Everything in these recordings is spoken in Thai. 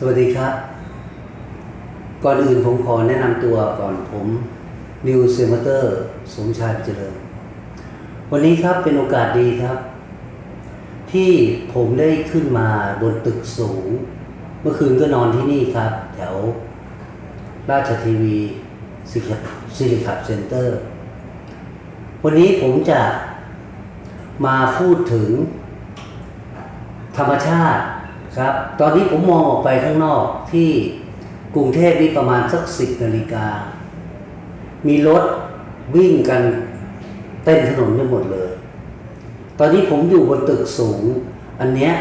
สวัสดีครับ ก่อนอื่นผมขอแนะนำตัวก่อนผมนิวเซมเตอร์สมชายเจริญ วันนี้ครับเป็นโอกาสดีครับ ที่ผมได้ขึ้นมาบนตึกสูง เมื่อคืนก็นอนที่นี่ครับ แถว ราชทีวีซิลิคับเซ็นเตอร์ วันนี้ผมจะมาพูดถึงธรรมชาติ ครับ ตอนนี้ผมมองออกไปข้างนอกที่กรุงเทพนี่ประมาณสักสิบนาฬิกา มีรถวิ่งกันเต้นถนนไปหมดเลย ตอนนี้ผมอยู่บนตึกสูง อันเนี้ย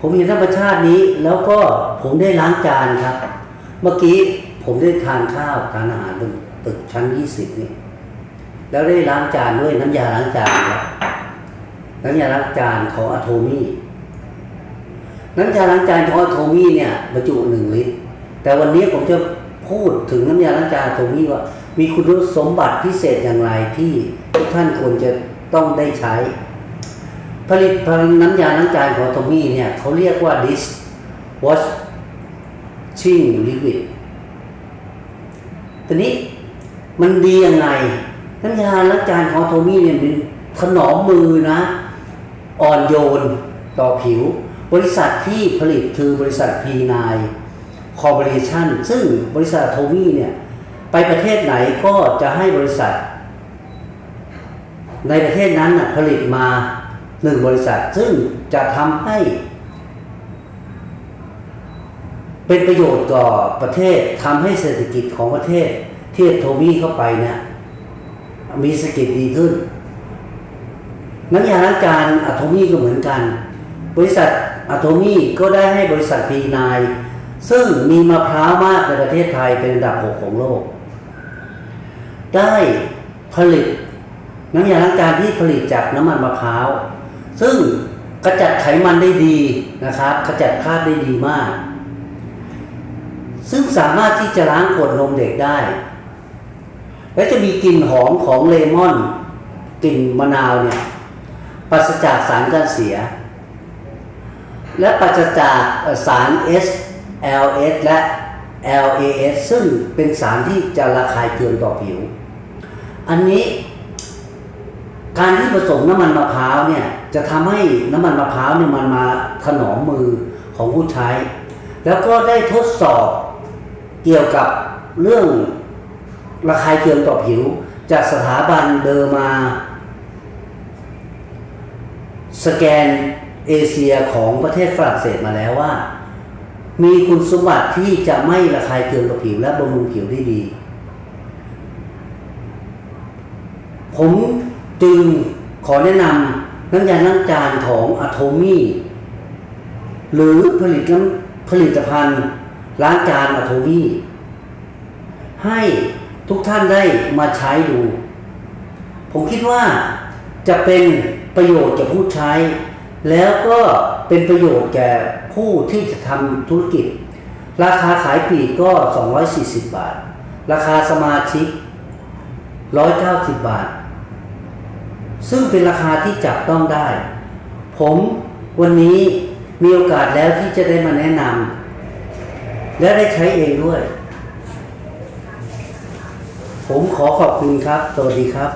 ผมเห็นธรรมชาตินี้แล้วก็ผมได้ล้างจานครับ เมื่อกี้ผมได้ทานข้าวทานอาหารบนตึกชั้นยี่สิบนี่แล้วได้ล้างจานด้วยน้ำยาล้างจานครับน้ำยาล้างจานของอะโทมี่ น้ำยาล้างจานของโทมี่เนี่ยบรรจุหนึ่งลิตร แต่วันนี้ผมจะพูดถึงน้ำยาล้างจานโทมี่ว่า มีคุณสมบัติพิเศษอย่างไรที่ทุกท่านควรจะต้องได้ใช้ ผลิตภัณฑ์น้ำยาล้างจานของโทมี่เนี่ยเขาเรียกว่า dish washing liquid ทีนี้มันดียังไงน้ำยาล้างจานของโทมี่เนี่ยเป็นถนอมมือนะ อ่อนโยนต่อผิว บริษัทที่ผลิตคือบริษัท P9 Corporation ซึ่งบริษัทโทมี่เนี่ยไปประเทศไหนก็จะให้บริษัท ในประเทศนั้นนะผลิตมาหนึ่งบริษัท ซึ่งจะทำให้ เป็นประโยชน์ต่อประเทศทำให้เศรษฐกิจของประเทศที่โทมี่เข้าไปเนี่ยมีเศรษฐกิจดีขึ้นน้ำยาล้างจานอะโทมี่ก็เหมือนกัน บริษัทอะโทมี่ก็ได้ให้บริษัทพีนายซึ่งมีมะพร้าวมากในประเทศไทยเป็นอันดับหกของโลก ได้ผลิตน้ำยาล้างจานที่ผลิตจากน้ำมันมะพร้าว ซึ่งกระจัดไขมันได้ดีนะครับกระจัดคราบได้ดีมาก ซึ่งสามารถที่จะล้างขวดนมเด็กได้ และจะมีกลิ่นหอมของเลมอนกลิ่นมะนาวเนี่ยปราศจากสารกันเสีย และปราศจากสาร SLS และ LAS ซึ่งเป็นสารที่จะระคายเคืองต่อผิว อันนี้ การที่ผสมน้ำมันมะพร้าวเนี่ยจะทำให้น้ำมันมะพร้าวเนี่ยมันมาถนอมมือของผู้ใช้ แล้วก็ได้ทดสอบเกี่ยวกับเรื่องระคายเคืองต่อผิว จากสถาบันเดอร์มา สแกน เอเชียของประเทศฝรั่งเศสมาแล้วว่า มีคุณสมบัติที่จะไม่ระคายเคืองกับผิวและบำรุงผิวได้ดี ผมจึงขอแนะนำน้ำยาล้างจานของอะโทมี่หรือผลิตน้ำผลิตภัณฑ์ล้างจานอะโทมี่ให้ทุกท่านได้มาใช้ดู ผมคิดว่าจะเป็นประโยชน์แก่ผู้ใช้ แล้วก็เป็นประโยชน์แก่ผู้ที่จะทำธุรกิจ ราคาขายปลีกก็ 240 บาท ราคาสมาชิก 190 บาท ซึ่งเป็นราคาที่จับต้องได้ ผมวันนี้มีโอกาสแล้วที่จะได้มาแนะนำและได้ใช้เองด้วย ผมขอขอบคุณครับ สวัสดีครับ